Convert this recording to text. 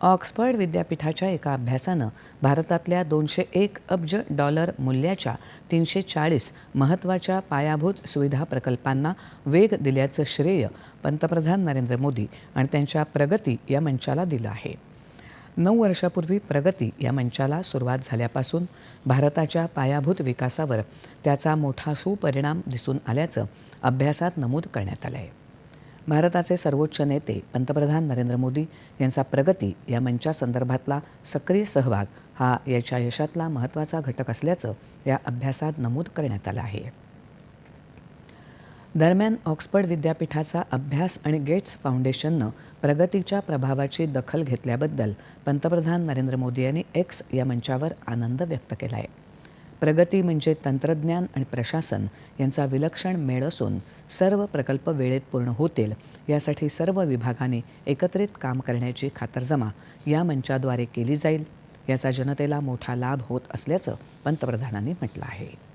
Oxford विद्यापीठाच्या एका अभ्यासानं भारतातल्या दोनशे एक अब्ज डॉलर मूल्याच्या तीनशे चाळीस महत्त्वाच्या पायाभूत सुविधा प्रकल्पांना वेग दिल्याचं श्रेय पंतप्रधान नरेंद्र मोदी आणि त्यांच्या प्रगती या मंचाला दिलं आहे. नऊ वर्षापूर्वी प्रगती या मंचाला सुरुवात झाल्यापासून भारताच्या पायाभूत विकासावर त्याचा मोठा सुपरिणाम दिसून आल्याचं अभ्यासात नमूद करण्यात आलं आहे भारताचे सर्वोच्च नेते पंतप्रधान नरेंद्र मोदी यांचा प्रगती या मंचासंदर्भातला सक्रिय सहभाग हा याच्या यशातला महत्त्वाचा घटक असल्याचं या अभ्यासात नमूद करण्यात आलं आहे. दरम्यान ऑक्सफर्ड विद्यापीठाचा अभ्यास आणि गेट्स फाउंडेशननं प्रगतीच्या प्रभावाची दखल घेतल्याबद्दल पंतप्रधान नरेंद्र मोदी यांनी एक्स या मंचावर आनंद व्यक्त केला आहे प्रगती म्हणजे तंत्रज्ञान आणि प्रशासन यांचा विलक्षण मेळ असून सर्व प्रकल्प वेळेत पूर्ण होतील यासाठी सर्व विभागाने एकत्रित काम करण्याची खातरजमा या मंचाद्वारे केली जाईल. याचा जनतेला मोठा लाभ होत असल्याचं पंतप्रधानांनी म्हटलं आहे.